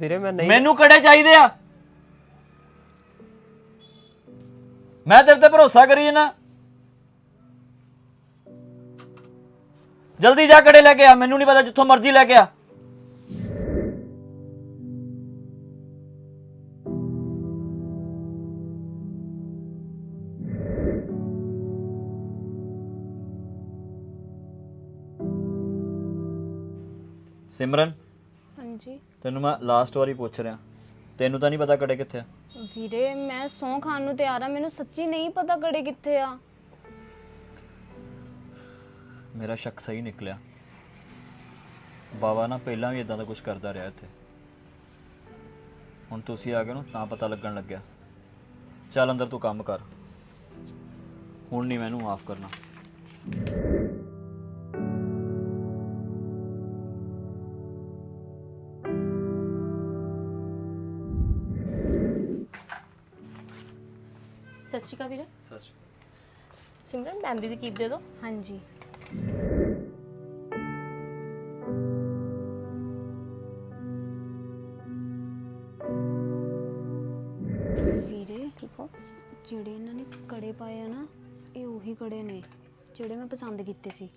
ਵੀਰੇ, ਮੈਂ ਨਹੀਂ ਮੈਨੂੰ ਕਿਹੜੇ ਚਾਹੀਦੇ ਆ? ਮੈਂ ਤੇਰੇ ਤੇ ਭਰੋਸਾ ਕਰੀ ਜਨਾ। ਜਲਦੀ ਜਾ ਕੜੇ ਲੈ ਕੇ ਆ, ਮੈਨੂੰ ਨਹੀਂ ਪਤਾ ਜਿੱਥੋਂ ਮਰਜ਼ੀ ਲੈ ਕੇ ਆ। ਸਿਮਰਨ। ਹਾਂਜੀ। ਤੈਨੂੰ ਮੈਂ ਲਾਸਟ ਵਾਰੀ ਪੁੱਛ ਰਿਹਾ। ਤੈਨੂੰ ਤਾਂ ਨਹੀਂ ਪਤਾ ਕੜੇ ਕਿੱਥੇ ਆ। ਵੀਰੇ ਮੈਂ ਸੌਂ ਖਾਣ ਨੂੰ ਤਿਆਰ ਆ ਮੈਨੂੰ ਸੱਚੀ ਨਹੀਂ ਪਤਾ ਕੜੇ ਕਿੱਥੇ ਆ। ਮੇਰਾ ਸ਼ੱਕ ਸਹੀ ਨਿਕਲਿਆ। ਬਾਬਾ ਨਾ ਪਹਿਲਾਂ ਵੀ ਇਦਾਂ ਦਾ ਕੁਝ ਕਰਦਾ ਰਿਹਾ ਇੱਥੇ। ਹੁਣ ਤੁਸੀਂ ਆ ਗਏ ਨੂੰ ਤਾਂ ਪਤਾ ਲੱਗਣ ਲੱਗਿਆ। ਚੱਲ ਅੰਦਰ ਤੂੰ ਕੰਮ ਕਰ। ਹੁਣ ਨਹੀਂ ਮੈਨੂੰ ਮਾਫ ਕਰਨਾ। ਸਤਿ ਸ਼੍ਰੀ ਅਕਾਲ। ਵੀਰੇ ਸਿਮਰਨ ਮੈਮ ਦੀ ਕੀਪ ਦੇ ਦਿਓ ਹਾਂਜੀ। ਵੀਰੇ ਠੀਕ ਹੋ? ਜਿਹੜੇ ਇਹਨਾਂ ਨੇ ਕੜੇ ਪਾਏ ਆ ਨਾ ਇਹ ਉਹੀ ਕੜੇ ਨੇ ਜਿਹੜੇ ਮੈਂ ਪਸੰਦ ਕੀਤੇ ਸੀ।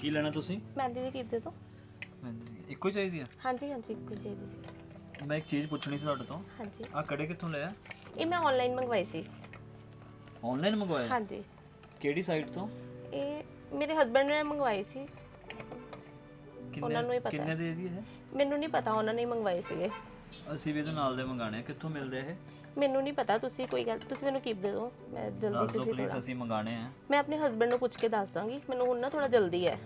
ਕੀ ਲੈਣਾ ਤੁਸੀਂ? ਮਹਿੰਦੀ ਦੀ ਕੀਪ ਦੇ ਦਿਓ ਇੱਕੋ ਹੀ ਚਾਹੀਦੀ ਆ? ਹਾਂਜੀ ਹਾਂਜੀ ਇੱਕੋ ਚਾਹੀਦੀ ਸੀ। ਮੈਂ ਇੱਕ ਚੀਜ਼ ਪੁੱਛਣੀ ਸੀ ਤੁਹਾਡੇ ਤੋਂ। ਹਾਂਜੀ। ਆ ਕੜੇ ਕਿੱਥੋਂ ਲਿਆ? ਇਹ ਮੈਂ ਆਨਲਾਈਨ ਮੰਗਵਾਈ ਸੀ। ਆਨਲਾਈਨ ਮੰਗਵਾਇਆ ਹਾਂਜੀ। ਕਿਹੜੀ ਸਾਈਟ ਤੋਂ? ਇਹ ਮੇਰੇ ਹਸਬੰਡ ਨੇ ਮੰਗਵਾਈ ਸੀ। ਉਹਨਾਂ ਨੂੰ ਹੀ ਪਤਾ। ਕਿੰਨੇ ਦੇ ਦੀ ਇਹ? ਮੈਨੂੰ ਨਹੀਂ ਪਤਾ ਉਹਨਾਂ ਨੇ ਹੀ ਮੰਗਵਾਏ ਸੀਗੇ। ਅਸੀਂ ਵੀ ਇਹਦੇ ਨਾਲ ਦੇ ਮੰਗਾਣੇ ਆ। ਕਿੱਥੋਂ ਮਿਲਦੇ ਇਹ? ਮੈਨੂੰ ਨਹੀਂ ਪਤਾ ਤੁਸੀਂ ਕੋਈ ਗੱਲ ਤੁਸੀਂ ਮੈਨੂੰ ਕੀਪ ਦੇ ਦਿਓ। ਮੈਂ ਦੱਸ ਜਲਦੀ ਦਿਓ ਤੁਸੀਂ ਪਲੀਜ਼ ਥੋੜਾ ਅਸੀਂ ਮੰਗਾਣੇ ਆ। ਮੈਂ ਆਪਣੇ ਹਸਬੰਡ ਨੂੰ ਪੁੱਛ ਕੇ ਦੱਸ ਦਾਂਗੀ। ਮੈਨੂੰ ਹੁਣ ਨਾ ਥੋੜਾ ਜਲਦੀ ਹੈ।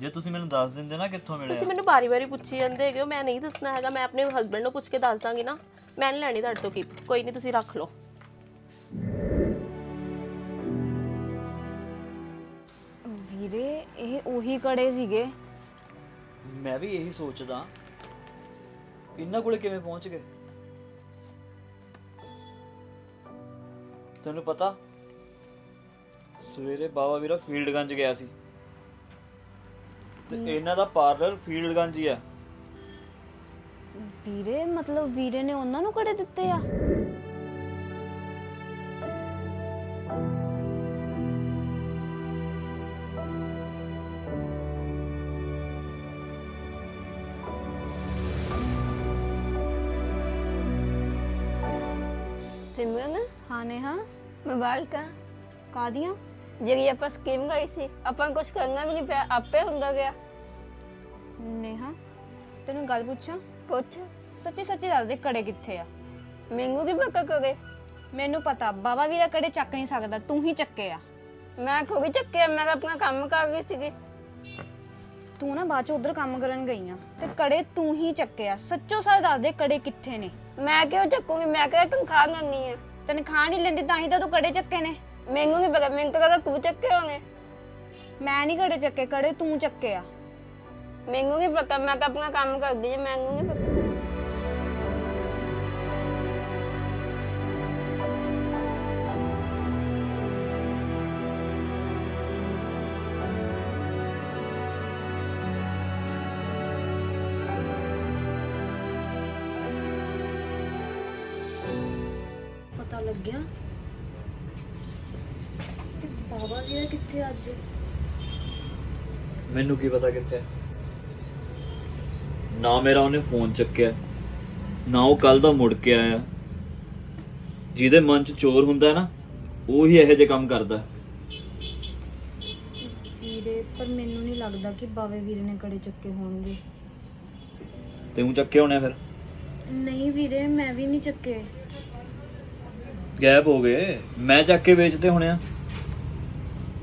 ਜੇ ਤੁਸੀਂ ਮੈਨੂੰ ਦੱਸ ਦਿੰਦੇ ਨਾ ਕਿੱਥੋਂ ਮਿਲਿਆ। ਤੁਸੀਂ ਮੈਨੂੰ ਬਾਰੀ-ਬਾਰੀ ਪੁੱਛੀ ਜਾਂਦੇ ਹੈਗੇ ਹੋ ਮੈਂ ਨਹੀਂ ਦੱਸਣਾ ਹੈਗਾ ਮੈਂ ਆਪਣੇ ਹਸਬੰਡ ਨੂੰ ਪੁੱਛ ਕੇ ਦੱਸ ਦਾਂਗੀ ਨਾ। ਮੈਂ ਨਹੀਂ ਲੈਣੀ ਤੁਹਾਡੇ ਤੋਂ ਕੀਪ ਕੋਈ ਨਹੀਂ ਤੁਸੀਂ ਰੱਖ ਲਓ। ਵੀਰੇ ਇਹ ਉਹੀ ਕੜੇ ਸੀਗੇ। ਮੈਂ ਵੀ ਇਹੀ ਸੋਚਦਾ। ਇਹਨਾਂ ਕੋਲੇ ਕਿਵੇਂ ਪਹੁੰਚ ਗਏ? ਤੈਨੂੰ ਪਤਾ ਸਵੇਰੇ ਬਾਬਾ ਵੀਰਾ ਫੀਲਡਗੰਜ ਗਿਆ ਸੀ। ਤੇ ਇਹਨਾਂ ਦਾ ਪਾਰਲਰ ਫੀਲਡਗੰਜ ਹੀ ਆ। ਵੀਰੇ ਮਤਲਬ ਵੀਰੇ ਨੇ ਉਹਨਾਂ ਨੂੰ ਕੜੇ ਦਿੱਤੇ ਆ? ਸਿਮਰਨ? ਹਾਂ ਨੇਹਾ। ਮੁਬਾਰਕਾਂ ਕਾਦੀਆਂ ਜਿਹੜੀ ਆਪਾਂ ਸਕੀਮ ਗਈ ਸੀ ਆਪਾਂ ਕੁਝ ਕਰਨਾ ਵੀ ਨਹੀਂ ਪਿਆ ਆਪੇ ਹੁੰਦਾ ਗਿਆ। ਨੇਹਾ ਤੈਨੂੰ ਗੱਲ ਪੁੱਛਾਂ? ਪੁੱਛ। ਸੱਚੀ ਸੱਚੀ ਦੱਸ ਦੇ ਕੜੇ ਕਿੱਥੇ ਆ? ਮੈਨੂੰ ਕੀ ਪਤਾ ਕਰੇ ਮੈਨੂੰ ਪਤਾ ਬਾਬਾ ਵੀਰਾ ਕੜੇ ਚੱਕ ਨਹੀਂ ਸਕਦਾ ਤੂੰ ਹੀ ਚੱਕੇ ਆ। ਮੈਂ ਕੋਈ ਚੱਕਿਆ ਮੈਂ ਤਾਂ ਆਪਣਾ ਕੰਮ ਕਰ ਰਹੀ ਸੀਗੀ। ਤੂੰ ਨਾ ਬਾਅਦ ਚ ਉਧਰ ਕੰਮ ਕਰਨ ਗਈ ਆ ਤੇ ਕੜੇ ਤੂੰ ਹੀ ਚੱਕੇ ਆ ਸੱਚੋ ਸੱਚ ਦੱਸ ਦੇ ਕੜੇ ਕਿੱਥੇ ਨੇ? ਮੈਂ ਕਿਉਂ ਚੱਕੂਗੀ? ਮੈਂ ਕਿਹਾ ਤਨਖਾਹ ਮੰਗਣੀ ਹੈ ਤਨਖਾਹ ਨਹੀਂ ਲੈਂਦੀ ਤਾਂ ਹੀ ਤਾਂ ਤੂੰ ਕੜੇ ਚੱਕੇ ਨੇ। ਮੈਨੂੰ ਨਹੀਂ ਪਤਾ ਮੈਨੂੰ ਤਾਂ ਕਹਦਾ ਤੂੰ ਚੱਕੇ ਹੋਗੇ ਮੈਂ ਨਹੀਂ ਕੜੇ ਚੱਕੇ ਕੜੇ ਤੂੰ ਚੱਕੇ ਆ। ਮੈਨੂੰ ਨਹੀਂ ਪਤਾ ਮੈਂ ਤਾਂ ਆਪਣਾ ਕੰਮ ਕਰਦੀ ਹਾਂ ਮੈਨੂੰ ਨਹੀਂ ਪਤਾ। ਮੈਨੂੰ ਕੀ ਪਤਾ ਕਿੱਥੇ। ਨਾ ਮੇਰਾ ਉਹਨੇ ਫੋਨ ਚੱਕਿਆ ਨਾ ਉਹ ਕੱਲ ਦਾ ਮੁੜ ਕੇ ਆਇਆ। ਜਿਹਦੇ ਮਨ 'ਚ ਚੋਰ ਹੁੰਦਾ ਨਾ ਉਹ ਹੀ ਇਹੋ ਜਿਹੇ ਕੰਮ ਕਰਦਾ ਵੀਰੇ ਪਰ ਮੈਨੂੰ ਨਹੀਂ ਲੱਗਦਾ ਕਿ ਬਾਵੇ ਵੀਰੇ ਨੇ ਕੜੇ ਚੱਕੇ ਹੋਣਗੇ। ਤੇ ਉਹ ਚੱਕੇ ਹੋਣੇ ਆ ਫਿਰ? ਨਹੀਂ ਵੀਰੇ ਮੈਂ ਵੀ ਨਹੀਂ ਚੱਕੇ। ਗਾਇਬ ਹੋ ਗਏ। ਮੈਂ ਚੱਕ ਕੇ ਵੇਚਦੇ ਹੋਣੇ ਆ।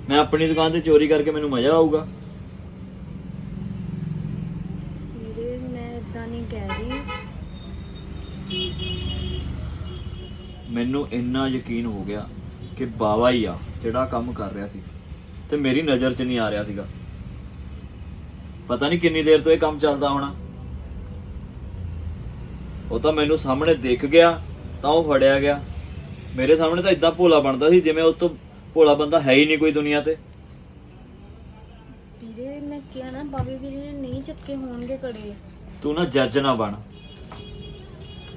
ਮੈਂ ਆਪਣੀ ਦੁਕਾਨ ਤੇ ਚੋਰੀ ਕਰਕੇ ਮੈਨੂੰ ਮਜ਼ਾ ਆਊਗਾ ਵੀਰੇ ਮੈਂ ਇਦਾਂ ਨਹੀਂ ਕਹਿ ਰਹੀ। ਮੈਨੂੰ ਇੰਨਾ ਯਕੀਨ ਹੋ ਗਿਆ ਕਿ ਬਾਵਾ ਹੀ ਆ ਜਿਹੜਾ ਕੰਮ ਕਰ ਰਿਹਾ ਸੀ। ਤੇ ਮੇਰੀ ਨਜ਼ਰ 'ਚ ਨਹੀਂ ਆ ਰਿਹਾ ਸੀਗਾ। ਪਤਾ ਨਹੀਂ ਕਿੰਨੀ ਦੇਰ ਤੋਂ ਇਹ ਕੰਮ ਚੱਲਦਾ ਹੋਣਾ। ਉਹ ਤਾਂ ਮੈਨੂੰ ਸਾਹਮਣੇ ਦਿਖ ਗਿਆ ਤਾਂ ਉਹ ਫੜਿਆ ਗਿਆ। ਮੇਰੇ ਸਾਹਮਣੇ ਤਾਂ ਇਦਾਂ ਭੋਲਾ ਬਣਦਾ ਸੀ ਜਿਵੇਂ ਉਹ ਤੋਂ ਭੋਲਾ ਬੰਦਾ ਹੈ ਹੀ ਨਹੀਂ ਕੋਈ ਦੁਨੀਆ ਤੇ। ਵੀਰੇ ਮੈਂ ਕਿਹਾ ਨਾ ਬਾਬੇ ਵੀਰੇ ਨੇ ਨਹੀਂ ਚੱਕੇ ਹੋਣਗੇ ਕੜੇ ਤੂੰ ਨਾ ਜੱਜ ਨਾ ਬਣ।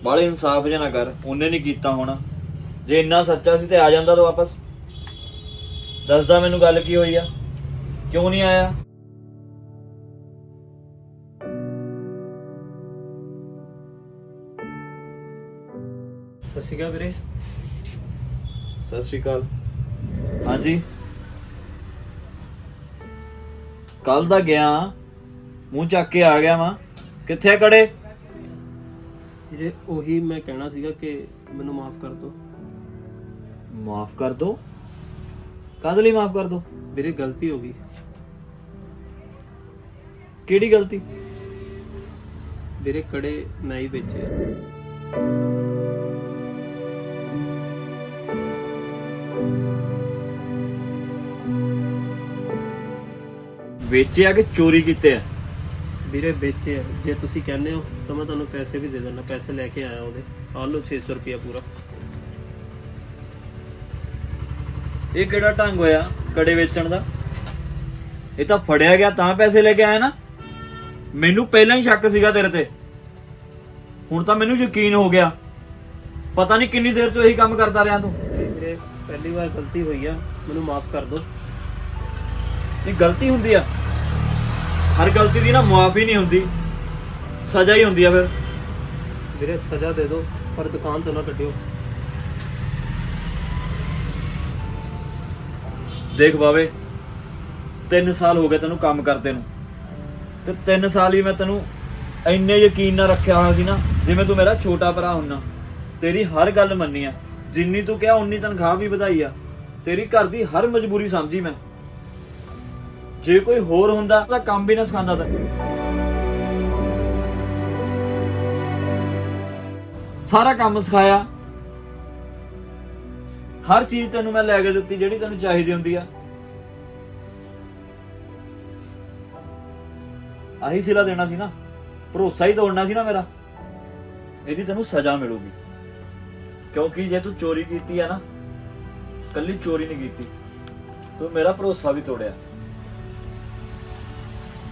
ਬਾਲੇ ਇਨਸਾਫ ਜਿਹਾ ਨਾ ਕਰ ਉਹਨੇ ਨਹੀਂ ਕੀਤਾ ਹੋਣਾ। ਜੇ ਇੰਨਾ ਸੱਚਾ ਸੀ ਤੇ ਆ ਜਾਂਦਾ ਤੂੰ ਵਾਪਸ। ਦੱਸਦਾ ਮੈਨੂੰ ਗੱਲ ਕੀ ਹੋਈ ਆ? ਕਿਉਂ ਨਹੀਂ ਆਇਆ? ਸਤਿ ਸ਼੍ਰੀ ਅਕਾਲ ਵੀਰੇ। ਸਤਿ ਸ਼੍ਰੀ ਅਕਾਲ। ਹਾਂਜੀ। ਕੱਲ ਦਾ ਗਿਆ ਮੂੰਹ ਚੱਕ ਕੇ ਆ ਗਿਆ ਵਾਂ। ਕਿੱਥੇ ਆ ਕੜੇ? ਵੀਰੇ ਉਹੀ ਮੈਂ ਕਹਿਣਾ ਸੀਗਾ ਕਿ ਮੈਨੂੰ ਮਾਫ ਕਰ ਦਿਓ। ਮਾਫ ਕਰ ਦੋ ਕਾਹਦੇ ਲਈ ਮਾਫ ਕਰ ਦੋ ਵੀਰੇ ਗਲਤੀ ਹੋ ਗਈ। ਕਿਹੜੀ ਗਲਤੀ? ਵੀਰੇ ਕੜੇ ਮੈਂ ਹੀ ਵੇਚੇ। ਵੇਚਿਆ ਕਿ ਚੋਰੀ ਕੀਤੇ ਆ? ਵੀਰੇ ਵੇਚੇ ਆ। ਜੇ ਤੁਸੀਂ ਕਹਿੰਦੇ ਹੋ ਤਾਂ ਮੈਂ ਤੁਹਾਨੂੰ ਪੈਸੇ ਵੀ ਦੇ ਦਿੰਦਾ। ਪੈਸੇ ਲੈ ਕੇ ਆਇਆ ਉਹਦੇ। ਆਹ ਲਓ 600 ਰੁਪਇਆ ਪੂਰਾ। ਇਹ ਕਿਹੜਾ ਢੰਗ ਹੋਇਆ ਕੜੇ ਵੇਚਣ ਦਾ? ਇਹ ਤਾਂ ਫੜਿਆ ਗਿਆ ਤਾਂ ਪੈਸੇ ਲੈ ਕੇ ਆਇਆ ਨਾ। ਮੈਨੂੰ ਪਹਿਲਾਂ ਹੀ ਸ਼ੱਕ ਸੀਗਾ ਤੇਰੇ ਤੇ। ਹੁਣ ਤਾਂ ਮੈਨੂੰ ਯਕੀਨ ਹੋ ਗਿਆ। ਪਤਾ ਨਹੀਂ ਕਿੰਨੀ ਦੇਰ ਤੋਂ ਇਹੀ ਕੰਮ ਕਰਦਾ ਰਿਹਾ ਤੂੰ। ਵੀਰੇ ਪਹਿਲੀ ਵਾਰ ਗਲਤੀ ਹੋਈ ਆ। ਮੈਨੂੰ ਮਾਫ ਕਰ ਦਿਓ। ਇਹ ਗਲਤੀ ਹੁੰਦੀ ਆ। ਹਰ ਗਲਤੀ ਦੀ ਨਾ ਮੁਆਫੀ ਨਹੀਂ ਹੁੰਦੀ। ਸਜ਼ਾ ਹੀ ਹੁੰਦੀ ਆ ਫਿਰ। ਵੀਰੇ ਸਜ਼ਾ ਦੇ ਦਿਓ ਪਰ ਦੁਕਾਨ ਤੋਂ ਨਾ ਕੱਢਿਓ। ਦੇਖ ਬਾਵੇ 3 ਸਾਲ ਹੋ ਗਏ ਤੈਨੂੰ ਕੰਮ ਕਰਦੇ ਨੂੰ। ਤੇ 3 ਸਾਲ ਹੀ ਮੈਂ ਤੈਨੂੰ ਇੰਨੇ ਯਕੀਨ ਨਾਲ ਰੱਖਿਆ ਹੋਇਆ ਸੀ ਨਾ ਜਿਵੇਂ ਤੂੰ ਮੇਰਾ ਛੋਟਾ ਭਰਾ ਹੁੰਨਾ। ਤੇਰੀ ਹਰ ਗੱਲ ਮੰਨੀ ਆ। ਜਿੰਨੀ ਤੂੰ ਕਿਹਾ ਉਨੀ ਤਨਖਾਹ ਵੀ ਵਧਾਈ ਆ। ਤੇਰੀ ਘਰ ਦੀ ਹਰ ਮਜਬੂਰੀ ਸਮਝੀ ਮੈਂ। ਜੇ ਕੋਈ ਹੋਰ ਹੁੰਦਾ ਤਾਂ ਕੰਮ ਵੀ ਨਾ ਸਿਖਾਉਂਦਾ ਤਾਂ। ਸਾਰਾ ਕੰਮ ਸਿਖਾਇਆ। ਹਰ ਚੀਜ਼ ਤੈਨੂੰ ਮੈਂ ਲੈ ਕੇ ਦਿੱਤੀ, ਜਿਹੜੀ ਤੈਨੂੰ ਚਾਹੀਦੀ ਹੁੰਦੀ ਆ। ਆਹੀ ਸਿਲਾ ਦੇਣਾ ਸੀ ਨਾ। ਭਰੋਸਾ ਹੀ ਤੋੜਨਾ ਸੀ ਨਾ ਮੇਰਾ। ਇਹਦੀ ਤੈਨੂੰ ਸਜ਼ਾ ਮਿਲੂਗੀ। ਕਿਉਂਕਿ ਜੇ ਤੂੰ ਚੋਰੀ ਕੀਤੀ ਆ ਨਾ, ਕੱਲੀ ਚੋਰੀ ਨਹੀਂ ਕੀਤੀ। ਤੂੰ ਮੇਰਾ ਭਰੋਸਾ ਵੀ ਤੋੜਿਆ।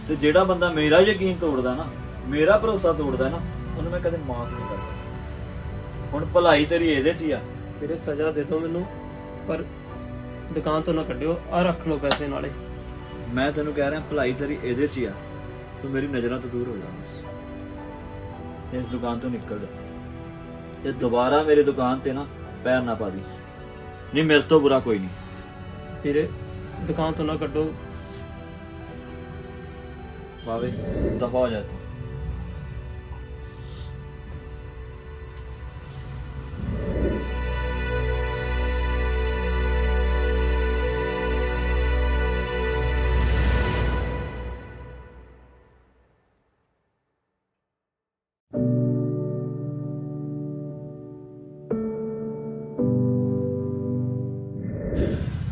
ਤੇ ਜਿਹੜਾ ਬੰਦਾ ਮੇਰਾ ਯਕੀਨ ਤੋੜਦਾ ਨਾ ਮੇਰਾ ਭਰੋਸਾ ਤੋੜਦਾ ਨਾ ਉਹਨੂੰ ਮੈਂ ਕਦੇ ਮਾਫ ਨਹੀਂ ਕਰਦਾ। ਹੁਣ ਭਲਾਈ ਤੇਰੀ ਇਹਦੇ 'ਚ ਹੀ ਆ। ਵੀਰੇ ਸਜ਼ਾ ਦੇ ਦਿਓ ਮੈਨੂੰ ਪਰ ਦੁਕਾਨ ਤੋਂ ਨਾ ਕੱਢਿਓ ਆ ਰੱਖ ਲਓ ਪੈਸੇ ਨਾਲੇ। ਮੈਂ ਤੈਨੂੰ ਕਹਿ ਰਿਹਾ ਭਲਾਈ ਤੇਰੀ ਇਹਦੇ 'ਚ ਹੀ ਆ। ਤੂੰ ਮੇਰੀ ਨਜ਼ਰਾਂ ਤੋਂ ਦੂਰ ਹੋ ਜਾ ਬਸ। ਤੇ ਇਸ ਦੁਕਾਨ ਤੋਂ ਨਿਕਲ ਜਾ। ਤੇ ਦੁਬਾਰਾ ਮੇਰੀ ਦੁਕਾਨ ਤੇ ਨਾ ਪੈਰ ਨਾ ਪਾ ਦੀ। ਨਹੀਂ ਮੇਰੇ ਤੋਂ ਬੁਰਾ ਕੋਈ ਨਹੀਂ। ਵੀਰੇ ਦੁਕਾਨ ਤੋਂ ਨਾ ਕੱਢੋ ਬਾਵੇ ਦਫਾ ਹੋ ਜਾ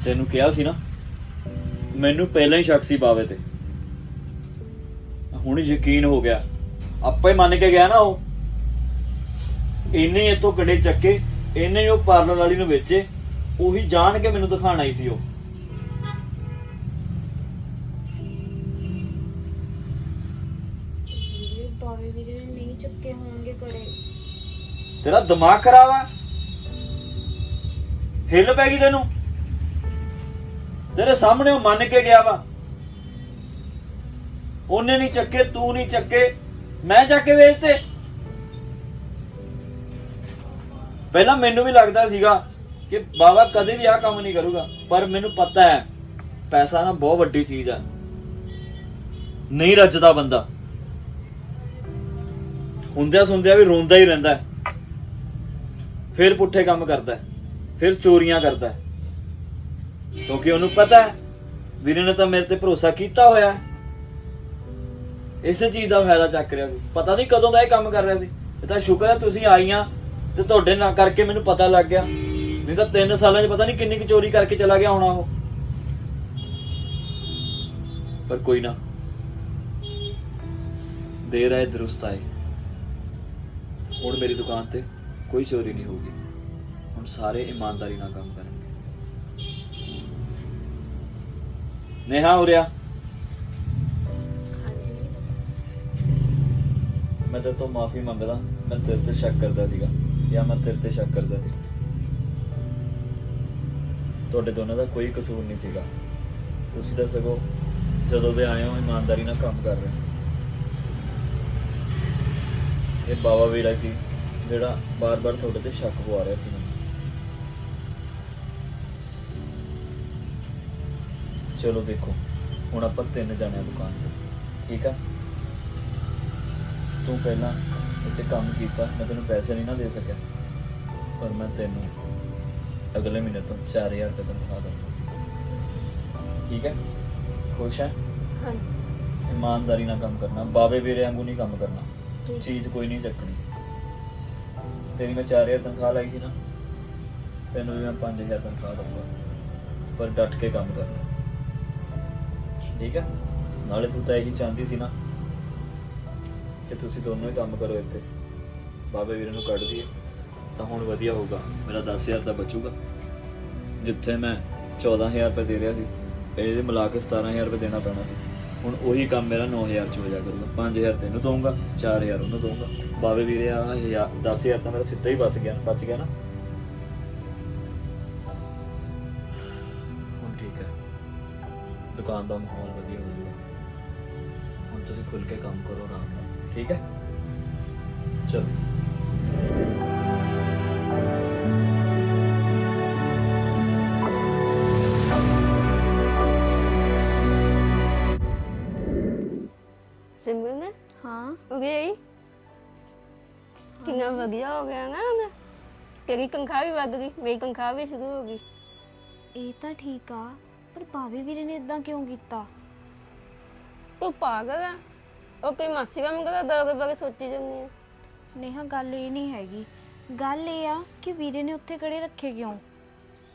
ਤੈਨੂੰ ਕਿਹਾ ਸੀ ਨਾ, ਮੈਨੂੰ ਪਹਿਲਾਂ ਹੀ ਸ਼ੱਕ ਸੀ ਬਾਵੇ ਤੇ। ਹੁਣ ਯਕੀਨ ਹੋ ਗਿਆ। ਆਪੇ ਮੰਨ ਕੇ ਗਿਆ ਨਾ ਉਹ। ਇਹਨੇ ਇਤੋਂ ਕੜੇ ਚੱਕੇ ਇਹਨੇ ਹੀ ਉਹ ਪਾਰਲਰ ਵਾਲੀ ਨੂੰ ਵੇਚੇ ਉਹੀ ਜਾਣ ਕੇ ਮੈਨੂੰ ਦਿਖਾਣ ਆਈ ਸੀ ਉਹ। ਬਾਬੇ ਵੀਰੇ ਨੇ ਨਹੀਂ ਚੱਕੇ ਹੋਣਗੇ ਕੜੇ। ਤੇਰਾ ਦਿਮਾਗ ਖਰਾਬ ਆ? ਹਿੱਲ ਪੈ ਗਈ ਤੈਨੂੰ? ਤੇਰੇ ਸਾਹਮਣੇ ਉਹ ਮੰਨ ਕੇ ਗਿਆ ਵਾ। ਉਹਨੇ ਨਹੀਂ ਚੱਕੇ, ਤੂੰ ਨਹੀਂ ਚੱਕੇ। ਮੈਂ ਚੱਕ ਕੇ ਵੇਚਤੇ। ਪਹਿਲਾਂ ਮੈਨੂੰ ਵੀ ਲੱਗਦਾ ਸੀਗਾ ਕਿ ਬਾਬਾ ਕਦੇ ਵੀ ਆਹ ਕੰਮ ਨਹੀਂ ਕਰੂਗਾ, ਪਰ ਮੈਨੂੰ ਪਤਾ ਹੈ, ਪੈਸਾ ਨਾ ਬਹੁਤ ਵੱਡੀ ਚੀਜ਼ ਆ। ਨਹੀਂ ਰੱਜਦਾ ਬੰਦਾ। ਹੁੰਦਿਆਂ ਸੁਣਦਿਆਂ ਵੀ ਰੋਂਦਾ ਹੀ ਰਹਿੰਦਾ ਫਿਰ ਪੁੱਠੇ ਕੰਮ ਕਰਦਾ ਫਿਰ ਚੋਰੀਆਂ ਕਰਦਾ ਕਿਉਂਕਿ ਉਹਨੂੰ ਪਤਾ ਹੈ, ਵੀਰੇ ਨੇ ਤਾਂ ਮੇਰੇ ਤੇ ਭਰੋਸਾ ਕੀਤਾ ਹੋਇਆ ਇਸੇ ਚੀਜ਼ ਦਾ ਫਾਇਦਾ ਚੱਕ ਰਿਹਾ ਸੀ ਪਤਾ ਨਹੀਂ ਕਦੋਂ ਦਾ ਇਹ ਕੰਮ ਕਰ ਰਿਹਾ ਸੀ। ਇਹ ਤਾਂ ਸ਼ੁਕਰ ਹੈ ਤੁਸੀਂ ਆਈਆਂ ਤੇ ਤੁਹਾਡੇ ਨਾਲ ਕਰਕੇ ਮੈਨੂੰ ਪਤਾ ਲੱਗ ਗਿਆ। ਨਹੀਂ ਤਾਂ 3 ਸਾਲਾਂ 'ਚ ਪਤਾ ਨਹੀਂ ਕਿੰਨੀ ਕੁ ਚੋਰੀ ਕਰਕੇ ਚਲਾ ਗਿਆ ਹੋਣਾ ਉਹ। ਪਰ ਕੋਈ ਨਾ। ਦੇਰ ਆਏ, ਦਰੁਸਤ ਆਏ। ਹੁਣ ਮੇਰੀ ਦੁਕਾਨ ਤੇ ਕੋਈ ਚੋਰੀ ਨਹੀਂ ਹੋਊਗੀ। ਹੁਣ ਸਾਰੇ ਇਮਾਨਦਾਰੀ ਨਾਲ ਕੰਮ ਕਰਨਗੇ। ਨੇਹਾ ਉਰਿਆ ਮੈਂ ਤੇਰੇ ਤੋਂ ਮਾਫੀ ਮੰਗਦਾ, ਮੈਂ ਤੇਰੇ ਤੇ ਸ਼ੱਕ ਕਰਦਾ ਸੀਗਾ, ਜਾਂ ਮੈਂ ਤੇਰੇ ਤੇ ਸ਼ੱਕ ਕਰਦਾ ਸੀ। ਤੁਹਾਡੇ ਦੋਨਾਂ ਦਾ ਕੋਈ ਕਸੂਰ ਨਹੀਂ ਸੀਗਾ। ਤੁਸੀਂ ਤਾਂ ਸਗੋਂ ਜਦੋਂ ਦੇ ਆਏ ਹੋ, ਇਮਾਨਦਾਰੀ ਨਾਲ ਕੰਮ ਕਰ ਰਹੇ ਹੋ। ਇਹ ਬਾਵਾ ਵੀਰਾ ਸੀ, ਜਿਹੜਾ ਬਾਰ-ਬਾਰ ਤੁਹਾਡੇ ਤੇ ਸ਼ੱਕ ਪਵਾ ਰਿਹਾ ਸੀ ਮੈਨੂੰ। ਚਲੋ ਦੇਖੋ, ਹੁਣ ਆਪਾਂ ਤਿੰਨ ਜਾਣੇ ਦੁਕਾਨ ਤੇ। ਠੀਕ ਆ? ਤੂੰ ਪਹਿਲਾਂ ਇੱਥੇ ਕੰਮ ਕੀਤਾ ਮੈਂ ਤੈਨੂੰ ਪੈਸੇ ਨਹੀਂ ਨਾ ਦੇ ਸਕਿਆ। ਪਰ ਮੈਂ ਤੈਨੂੰ ਅਗਲੇ ਮਹੀਨੇ ਤੋਂ 4000 ਰੁਪਏ ਤਨਖਾਹ ਦਊਂਗਾ ਠੀਕ ਹੈ? ਖੁਸ਼ ਹੈ? ਹਾਂਜੀ। ਇਮਾਨਦਾਰੀ ਨਾਲ ਕੰਮ ਕਰਨਾ ਬਾਵੇ ਵੀਰੇ ਵਾਂਗੂ ਨਹੀਂ ਕੰਮ ਕਰਨਾ। ਚੀਜ਼ ਕੋਈ ਨਹੀਂ ਚੱਕਣੀ। ਤੇਰੀ ਮੈਂ 4000 ਤਨਖਾਹ ਲਾਈ ਸੀ ਨਾ ਤੈਨੂੰ ਵੀ ਮੈਂ 5000 ਤਨਖਾਹ ਦਊਂਗਾ। ਪਰ ਡਟ ਕੇ ਕੰਮ ਕਰਨਾ। ਠੀਕ ਹੈ? ਨਾਲੇ ਤੂੰ ਤਾਂ ਇਹੀ ਚਾਹੁੰਦੀ ਸੀ ਨਾ ਕਿ ਤੁਸੀਂ ਦੋਨੋਂ ਹੀ ਕੰਮ ਕਰੋ ਇੱਥੇ। ਬਾਬੇ ਵੀਰੇ ਨੂੰ ਕੱਢ ਦਈਏ, ਤਾਂ ਹੁਣ ਵਧੀਆ ਹੋਊਗਾ। ਮੇਰਾ 10000 ਤਾਂ ਬਚੂਗਾ। ਜਿੱਥੇ ਮੈਂ 14000 ਰੁਪਏ ਦੇ ਰਿਹਾ ਸੀ, ਇਹਦੇ ਮਿਲਾ ਕੇ 17000 ਰੁਪਏ ਦੇਣਾ ਪੈਣਾ ਸੀ। ਹੁਣ ਉਹੀ ਕੰਮ ਮੇਰਾ 9000 ਚ ਹੋ ਜਾ ਕਰੂਗਾ। 5000 ਤੈਨੂੰ ਦਊਂਗਾ 4000 ਉਹਨੂੰ ਦਊਂਗਾ। ਬਾਬੇ ਵੀਰੇ ਆ 10000 ਤਾਂ ਮੇਰਾ ਸਿੱਧਾ ਹੀ ਬਚ ਗਿਆ ਬਚ ਗਿਆ ਨਾ। ਹੁਣ ਠੀਕ ਹੈ। ਦੁਕਾਨ ਦਾ ਮਾਹੌਲ ਵਧੀਆ ਹੋ ਜਾਊਗਾ। ਹੁਣ ਤੁਸੀਂ ਖੁੱਲ ਕੇ ਕੰਮ ਕਰੋ ਆਰਾਮ ਨਾਲ। ਠੀਕ ਹੈ? ਚਲੋ। ਸਿਮਰਨ? ਹਾਂ। ਹੋ ਗਈ ਕਿੰਨਾ ਵਧੀਆ ਹੋ ਗਿਆ ਨਾ ਹੁਣ। ਤੇਰੀ ਤਨਖਾਹ ਵੀ ਵੱਧ ਗਈ ਮੇਰੀ ਤਨਖਾਹ ਵੀ ਸ਼ੁਰੂ ਹੋ ਗਈ। ਇਹ ਤਾਂ ਠੀਕ ਆ ਪਰ ਭਾਵੇਂ ਵੀਰੇ ਨੇ ਇਦਾਂ ਕਿਉਂ ਕੀਤਾ? ਤੂੰ ਪਾਗਲ ਆ। ਉਹ ਕੋਈ ਮਾਸੀ ਦਾ ਮੰਗਦਾ ਦੋਗੇ ਬਾਰੇ ਸੋਚੀ ਜਾਂਦੀ ਆ। ਨੇਹਾ ਗੱਲ ਇਹ ਨਹੀਂ ਹੈਗੀ। ਗੱਲ ਇਹ ਆ ਕਿ ਵੀਰੇ ਨੇ ਉੱਥੇ ਕੜੇ ਰੱਖੇ ਕਿਉਂ?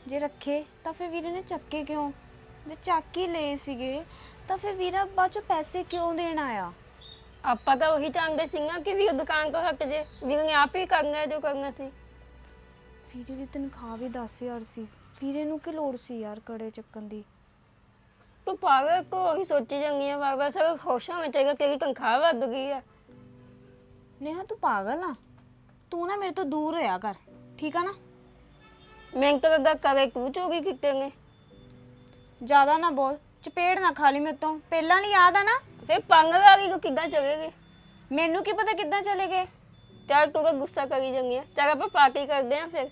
ਜੇ ਰੱਖੇ ਤਾਂ ਫਿਰ ਵੀਰੇ ਨੇ ਚੱਕੇ ਕਿਉਂ? ਜੇ ਚੱਕ ਹੀ ਲਏ ਸੀਗੇ ਤਾਂ ਫਿਰ ਵੀਰਾ ਬਾਅਦ ਚੋਂ ਪੈਸੇ ਕਿਉਂ ਦੇਣ ਆਇਆ? ਆਪਾਂ ਤਾਂ ਉਹੀ ਚਾਹੁੰਦੇ ਸੀ ਨਾ ਕਿ ਵੀ ਉਹ ਦੁਕਾਨ ਤੋਂ ਹਟ ਜੇ। ਵੀਰ ਨੇ ਆਪ ਹੀ ਕਰਨਾ ਜੋ ਕਰਨਾ ਸੀ। ਵੀਰੇ ਦੀ ਤਨਖਾਹ ਵੀ 10000 ਸੀ। ਵੀਰੇ ਨੂੰ ਕੀ ਲੋੜ ਸੀ ਯਾਰ ਕੜੇ ਚੱਕਣ ਦੀ? ਤੂੰ ਪਾਗਲ ਕੋ ਉਹੀ ਸੋਚੀ ਜਾਂਦੀ ਆ ਵਾਰ ਵਾਰ ਸਭ ਖੁਸ਼ ਹੋਣਾ ਚਾਹੀਦਾ ਤੇਰੀ ਤਨਖਾਹ ਵੱਧ ਗਈ ਆ। ਨੇਹਾ ਤੂੰ ਪਾਗਲ ਆ। ਤੂੰ ਨਾ ਮੇਰੇ ਤੋਂ ਦੂਰ ਰਿਹਾ ਕਰ ਠੀਕ ਆ ਨਾ? ਮੈਂ ਤਾਂ ਦਾ ਕਰੇ ਤੂੰ ਚੋਰੀ ਕੀਤੇ ਨੇ? ਜ਼ਿਆਦਾ ਨਾ ਬੋਲ ਚਪੇੜ ਨਾ ਖਾ ਲਈ ਮੇਰੇ ਤੋਂ। ਪਹਿਲਾਂ ਨਹੀਂ ਯਾਦ ਆ ਨਾ? ਫੇ ਪੰਗਲ ਆ ਗਈ ਕੋ ਕਿੱਦਾਂ ਚਲੇਗੀ ਮੈਨੂੰ ਕੀ ਪਤਾ ਕਿੱਦਾਂ ਚਲੇ ਗਏ? ਚੱਲ ਤੂੰ ਤਾਂ ਗੁੱਸਾ ਕਰੀ ਜਾਂਦੀ ਆ। ਚੱਲ ਆਪਾਂ ਪਾਰਟੀ ਕਰਦੇ ਆ ਫਿਰ।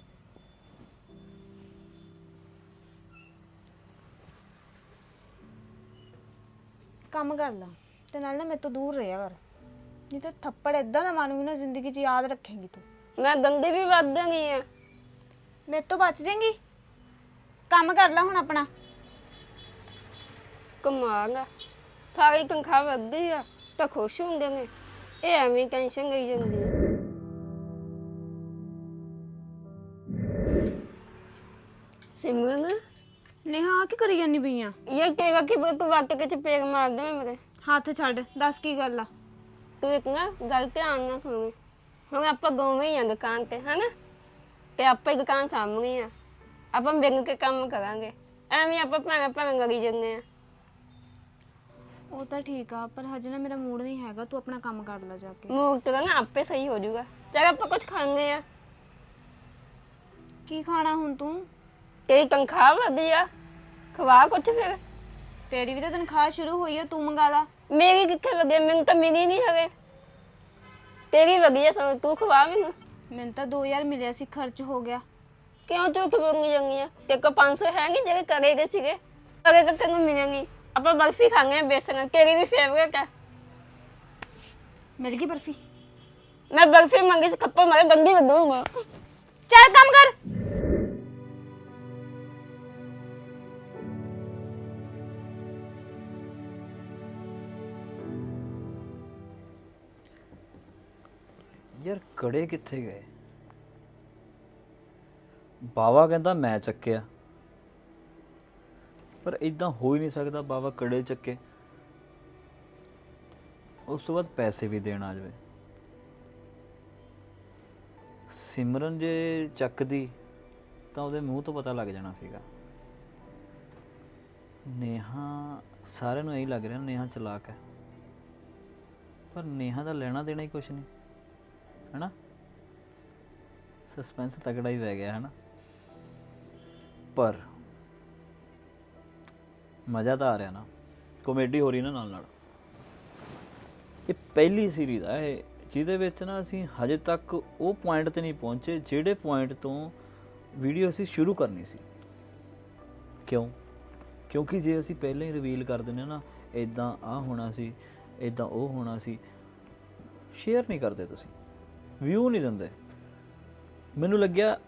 ਕੰਮ ਕਰ ਲਾ ਤੇ ਨਾਲ ਨਾ ਮੇਰੇ ਤੋਂ ਦੂਰ ਰਿਹਾ ਕਰ। ਨਹੀਂ ਤੇ ਥੱਪੜ ਇਦਾਂ ਦਾ ਮਾਰੂੰਗੀ ਨਾ ਜ਼ਿੰਦਗੀ 'ਚ ਯਾਦ ਰੱਖੇਂਗੀ ਤੂੰ। ਮੈਂ ਗੰਦੀ ਵੀ ਵੱਧ ਗਈ ਆ। ਮੇਰੇ ਤੋਂ ਬਚ ਜਾਏਂਗੀ? ਕੰਮ ਕਰ ਲੈ ਹੁਣ ਆਪਣਾ। ਕਮਾਂਗਾ ਸਾਰੀ ਤਨਖਾਹ ਵੱਧਦੀ ਆ ਤਾਂ ਖੁਸ਼ ਹੁੰਦੇ ਨੇ। ਇਹ ਐਵੇਂ ਟੈਨਸ਼ਨ ਗਈ ਜਾਂਦੀ ਆ। ਸਿਮਰਨ? ਨੇਹਾ ਕੀ ਕਰੀ ਜਾਂਦੀ ਪਈਆਂ ਇਹ ਕਹੇਗਾ ਕਿ ਤੂੰ ਵਕਤ ਕੇ ਚਪੇੜ ਮਾਰ ਦੇ ਮੇਰੇ ਹੱਥ ਛੱਡ ਦੱਸ ਕੀ ਗੱਲ ਆ? ਤੂੰ ਇੱਕ ਨਾ ਗੱਲ ਧਿਆਨ ਨਾਲ ਸੁਣ। ਹੁਣ ਆਪਾਂ ਦੋਵੇਂ ਹੀ ਆ ਦੁਕਾਨ ਤੇ ਹਨਾ? ਤੇ ਆਪਾਂ ਹੀ ਦੁਕਾਨ ਸਾਹਮਣੇ ਆ। ਆਪਾਂ ਮਿਲ ਕੇ ਕੰਮ ਕਰਾਂਗੇ। ਐਵੇਂ ਆਪਾਂ ਭਾਂਗਾ ਭਾਂਗਾ ਕਰੀ ਜਾਂਦੇ ਆ। ਉਹ ਤਾਂ ਠੀਕ ਆ ਪਰ ਹਜੇ ਨਾ ਮੇਰਾ ਮੂਡ ਨਹੀਂ ਹੈਗਾ ਤੂੰ ਆਪਣਾ ਕੰਮ ਕਰ ਲੈ ਜਾ ਕੇ। ਮੂਡ ਤੇ ਨਾ ਆਪੇ ਸਹੀ ਹੋ ਜਾਊਗਾ। ਚੱਲ ਆਪਾਂ ਕੁਝ ਖਾਂਦੇ ਆ। ਕੀ ਖਾਣਾ ਹੁਣ ਤੂੰ? ਤੇਰੀ ਤਨਖਾਹ ਵਧੀ ਆ। ਖਵਾ ਕੁਝ ਫਿਰ। ਤੇਰੀ ਵੀ ਤਾਂ ਤਨਖਾਹ ਸ਼ੁਰੂ ਹੋਈ ਆ ਤੂੰ ਮੰਗਾ ਲਾ। ਮੇਰੀ ਕਿੱਥੇ ਵਧੀ ਮੈਨੂੰ ਤਾਂ ਮਿਲੀ ਨਹੀਂ ਹਵੇ ਤੇਰੀ ਵਧੀਆ ਸੋ ਤੂੰ ਖਵਾ ਮੈਨੂੰ। ਮੈਨੂੰ ਤਾਂ 2000 ਮਿਲਿਆ ਸੀ ਖਰਚ ਹੋ ਗਿਆ। ਕਿਉਂ ਝੂਠ ਬੋਲਣੀ ਜਾਂਦੀ ਆ? ਤੇ ਕੋ 500 ਹੈਗੇ ਜਿਹੜੇ ਕਰੇਗੇ ਸੀਗੇ। ਕਰੇ ਤਾਂ ਤੈਨੂੰ ਮਿਲਣਗੇ। ਆਪਾਂ ਬਰਫੀ ਖਾਂਗੇ ਬੇਸਣ ਤੇਰੀ ਵੀ ਫੇਵਰੇਟ ਆ। ਮਿਲ ਗਈ ਬਰਫੀ? ਮੈਂ ਬਰਫੀ ਮੰਗੀ ਸੀ ਖੱਪਾ ਮਾਰੇ ਗੰਦੀ ਵਧੂਗਾ ਚੱਲ ਕੰਮ ਕਰ। ਕੜੇ ਕਿੱਥੇ ਗਏ? ਬਾਵਾ ਕਹਿੰਦਾ, ਮੈਂ ਚੱਕਿਆ। ਪਰ ਇਦਾਂ ਹੋ ਹੀ ਨਹੀਂ ਸਕਦਾ ਬਾਵਾ ਕੜੇ ਚੱਕੇ। ਉਸ ਤੋਂ ਬਾਅਦ ਪੈਸੇ ਵੀ ਦੇਣ ਆ ਜਾਵੇ। ਸਿਮਰਨ ਜੇ ਚੱਕਦੀ, ਤਾਂ ਉਹਦੇ ਮੂੰਹ ਤੋਂ ਪਤਾ ਲੱਗ ਜਾਣਾ ਸੀਗਾ। ਨੇਹਾ, ਸਾਰਿਆਂ ਨੂੰ ਇਹੀ ਲੱਗ ਰਿਹਾ, ਨੇਹਾ ਚਲਾਕ ਹੈ। ਪਰ ਨੇਹਾ ਦਾ ਲੈਣਾ ਦੇਣਾ ਹੀ ਕੁਛ ਨਹੀਂ। ਹੈਨਾ? ਸਸਪੈਂਸ ਤਗੜਾ ਹੀ ਪੈ ਗਿਆ, ਹੈਨਾ? ਪਰ ਮਜ਼ਾ ਤਾਂ ਆ ਰਿਹਾ ਨਾ। ਕਾਮੇਡੀ ਹੋ ਰਹੀ ਨਾ ਨਾਲ ਨਾਲ ਇਹ ਪਹਿਲੀ ਸੀਰੀਜ਼ ਆ ਇਹ, ਜਿਹਦੇ ਵਿੱਚ ਨਾ ਅਸੀਂ ਹਜੇ ਤੱਕ ਉਹ ਪੁਆਇੰਟ ਤੇ ਨਹੀਂ ਪਹੁੰਚੇ, ਜਿਹੜੇ ਪੁਆਇੰਟ ਤੋਂ ਵੀਡੀਓ ਅਸੀਂ ਸ਼ੁਰੂ ਕਰਨੀ ਸੀ। ਕਿਉਂ? ਕਿਉਂਕਿ ਜੇ ਅਸੀਂ ਪਹਿਲਾਂ ਹੀ ਰਿਵੀਲ ਕਰ ਦਿੰਦੇ ਹਾਂ ਨਾ ਇਦਾਂ ਆ ਹੋਣਾ ਸੀ ਇਦਾਂ ਉਹ ਹੋਣਾ ਸੀ ਸ਼ੇਅਰ ਨਹੀਂ ਕਰਦੇ ਤੁਸੀਂ। ਵਿਊ ਨਹੀਂ ਦਿੰਦੇ। ਮੈਨੂੰ ਲੱਗਿਆ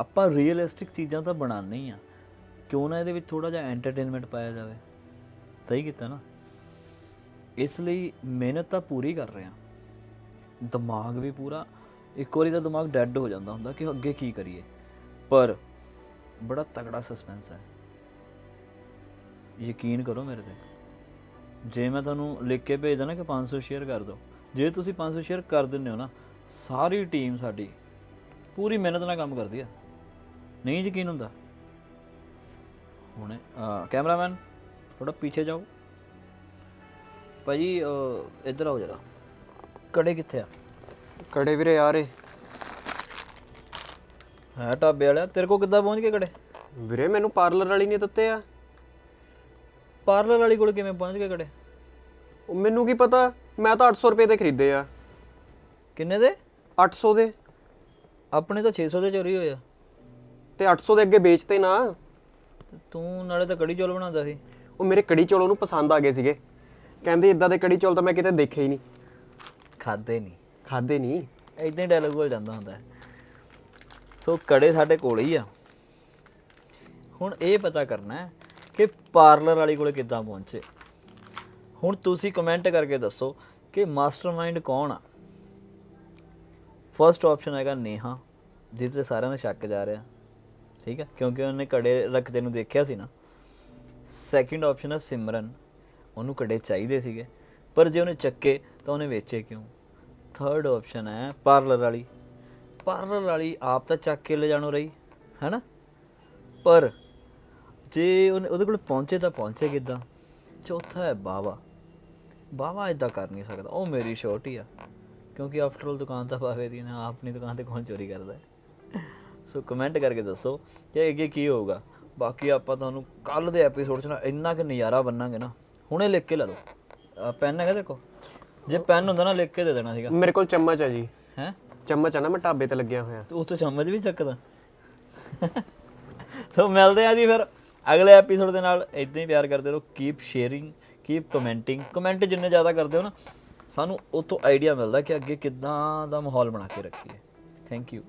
ਆਪਾਂ ਰੀਅਲਿਸਟਿਕ ਚੀਜ਼ਾਂ ਤਾਂ ਬਣਾਉਣੀ ਹੀ ਆ। ਕਿਉਂ ਨਾ ਇਹਦੇ ਵਿੱਚ ਥੋੜਾ ਜਿਹਾ ਐਂਟਰਟੇਨਮੈਂਟ ਪਾਇਆ ਜਾਵੇ। ਸਹੀ ਕੀਤਾ ਨਾ। ਇਸ ਲਈ ਮਿਹਨਤ ਤਾਂ ਪੂਰੀ ਕਰ ਰਹੇ ਆ। ਦਿਮਾਗ ਵੀ ਪੂਰਾ, ਇੱਕ ਵਾਰੀ ਤਾਂ ਦਿਮਾਗ ਡੈੱਡ ਹੋ ਜਾਂਦਾ ਹੁੰਦਾ ਕਿ ਅੱਗੇ ਕੀ ਕਰੀਏ। ਪਰ ਬੜਾ ਤਗੜਾ ਸਸਪੈਂਸ ਹੈ। ਯਕੀਨ ਕਰੋ ਮੇਰੇ ਤੇ। ਜੇ ਮੈਂ ਤੁਹਾਨੂੰ ਲਿਖ ਕੇ ਭੇਜਦਾ ਨਾ ਕਿ 500 ਸ਼ੇਅਰ ਕਰ ਦਿਓ। ਜੇ ਤੁਸੀਂ 500 ਸ਼ੇਅਰ ਕਰ ਦਿੰਦੇ ਹੋ ਨਾ ਸਾਰੀ ਟੀਮ ਸਾਡੀ ਪੂਰੀ ਮਿਹਨਤ ਨਾਲ ਕੰਮ ਕਰਦੀ ਆ। ਨਹੀਂ ਯਕੀਨ ਹੁੰਦਾ। ਹੁਣੇ ਕੈਮਰਾਮੈਨ ਥੋੜਾ ਪਿੱਛੇ ਜਾਓ। ਭਾਜੀ ਅਹ, ਇੱਧਰ ਆਓ ਜਰਾ। ਕੜੇ ਕਿੱਥੇ ਆ? ਕੜੇ ਵੀਰੇ ਯਾਰ ਹੈ ਢਾਬੇ ਵਾਲਿਆ। ਤੇਰੇ ਕੋ ਕਿੱਦਾਂ ਪਹੁੰਚ ਗਏ ਕੜੇ? ਵੀਰੇ ਮੈਨੂੰ ਪਾਰਲਰ ਵਾਲੀ ਨੇ ਦਿੱਤੇ ਆ। ਪਾਰਲਰ ਵਾਲੀ ਕੋਲ ਕਿਵੇਂ ਪਹੁੰਚ ਗਏ ਕੜੇ? ਉਹ ਮੈਨੂੰ ਕੀ ਪਤਾ? ਮੈਂ ਤਾਂ 800 ਰੁਪਏ ਦੇ ਖਰੀਦੇ ਆ। ਕਿੰਨੇ ਦੇ? 800 ਦੇ। ਆਪਣੇ ਤਾਂ 600 ਦੇ ਚੋਰੀ ਹੋਇਆ ਤੇ 800 ਦੇ ਅੱਗੇ ਵੇਚਤੇ ਨਾ। ਤੇ ਨਾਲੇ ਤਾਂ ਕੜੀ ਚੌਲ ਬਣਾਉਂਦਾ ਸੀ। ਉਹ ਮੇਰੇ ਕੜੀ ਚੌਲ ਉਹਨੂੰ ਪਸੰਦ ਆ ਗਏ ਸੀਗੇ। ਕਹਿੰਦੇ ਇਦਾਂ ਦੇ ਕੜੀ ਚੌਲ ਤਾਂ ਮੈਂ ਕਿਤੇ ਦੇਖੇ ਹੀ ਨਹੀਂ। ਖਾਦੇ ਨਹੀਂ। ਖਾਦੇ ਨਹੀਂ। ਇਦਾਂ ਹੀ ਡਾਇਲੋਗ ਬੋਲ ਜਾਂਦਾ ਹੁੰਦਾ। ਹੈ। ਸੋ ਕੜੇ ਸਾਡੇ ਕੋਲ ਹੀ ਆ। ਹੁਣ ਇਹ ਪਤਾ ਕਰਨਾ ਹੈ ਕਿ ਪਾਰਲਰ ਵਾਲੀ ਕੋਲੇ ਕਿੱਦਾਂ ਪਹੁੰਚੇ। ਹੁਣ ਤੁਸੀਂ ਕਮੈਂਟ ਕਰਕੇ ਦੱਸੋ ਕਿ ਮਾਸਟਰਮਾਈਂਡ ਕੌਣ ਆ? ਫਰਸਟ ਆਪਸ਼ਨ ਹੈਗਾ ਨੇਹਾ, ਜਿਹਦੇ ਤੇ ਸਾਰਿਆਂ ਦਾ ਸ਼ੱਕ ਜਾ ਰਿਹਾ। ਠੀਕ ਹੈ? ਕਿਉਂਕਿ ਉਹਨੇ ਕੜੇ ਰੱਖਦੇ ਨੂੰ ਦੇਖਿਆ ਸੀ ਨਾ। ਸੈਕਿੰਡ ਆਪਸ਼ਨ ਹੈ ਸਿਮਰਨ। ਉਹਨੂੰ ਕੜੇ ਚਾਹੀਦੇ ਸੀਗੇ। ਪਰ ਜੇ ਉਹਨੇ ਚੱਕੇ, ਤਾਂ ਉਹਨੇ ਵੇਚੇ ਕਿਉਂ? ਥਰਡ ਆਪਸ਼ਨ ਹੈ ਪਾਰਲਰ ਵਾਲੀ। ਪਾਰਲਰ ਵਾਲੀ ਆਪ ਤਾਂ ਚੱਕ ਕੇ ਲੈ ਜਾਣੋ ਰਹੀ ਹੈਨਾ ਪਰ ਜੇ ਉਹਨੇ ਉਹਦੇ ਕੋਲ ਪਹੁੰਚੇ ਤਾਂ ਪਹੁੰਚੇ ਕਿੱਦਾਂ? ਚੌਥਾ ਹੈ ਬਾਵਾ। ਬਾਵਾ ਇਦਾਂ ਕਰ ਨਹੀਂ ਸਕਦਾ। ਉਹ ਮੇਰੀ ਸ਼ੋਰਟ ਹੀ ਆ। ਕਿਉਂਕਿ ਆਫਟਰ ਆਲ ਦੁਕਾਨ ਤਾਂ ਬਾਵੇ ਦੀ ਨਾ ਆਪਣੀ ਦੁਕਾਨ ਤੇ ਕੌਣ ਚੋਰੀ ਕਰਦਾ ਹੈ? ਸੋ ਕਮੈਂਟ ਕਰਕੇ ਦੱਸੋ ਕਿ ਅੱਗੇ ਕੀ ਹੋਊਗਾ। ਬਾਕੀ ਆਪਾਂ ਤੁਹਾਨੂੰ ਕੱਲ ਦੇ ਐਪੀਸੋਡ 'ਚ ਨਾ ਇੰਨਾ ਕਿ ਨਜ਼ਾਰਾ ਬੰਨਾਂਗੇ ਨਾ ਹੁਣੇ ਲਿਖ ਕੇ ਲੈ ਲਓ। ਪੈਨ ਹੈਗਾ ਦੇਖੋ। ਜੇ ਪੈਨ ਹੁੰਦਾ ਨਾ ਲਿਖ ਕੇ ਦੇ ਦੇਣਾ ਸੀਗਾ। ਮੇਰੇ ਕੋਲ ਚਮਚ ਆ ਜੀ। ਹੈ? ਚਮਚ ਆ ਨਾ ਮੈਂ ਢਾਬੇ ਤੇ ਲੱਗਿਆ ਹੋਇਆ। ਤੂੰ ਉੱਥੇ ਚਮਚ ਵੀ ਚੱਕਦਾ। ਸੋ ਮਿਲਦੇ ਆ ਜੀ ਫਿਰ ਅਗਲੇ ਐਪੀਸੋਡ ਦੇ ਨਾਲ। ਇਦਾਂ ਹੀ ਪਿਆਰ ਕਰਦੇ ਰਹੋ। Keep sharing keep commenting comment ਜਿੰਨੇ ਜ਼ਿਆਦਾ ਕਰਦੇ ਹੋ ਨਾ ਸਾਨੂੰ ਉਤੋਂ ਆਈਡੀਆ ਮਿਲਦਾ ਕਿ ਅੱਗੇ ਕਿੱਦਾਂ ਦਾ ਮਾਹੌਲ ਬਣਾ ਕੇ ਰੱਖੀਏ। Thank you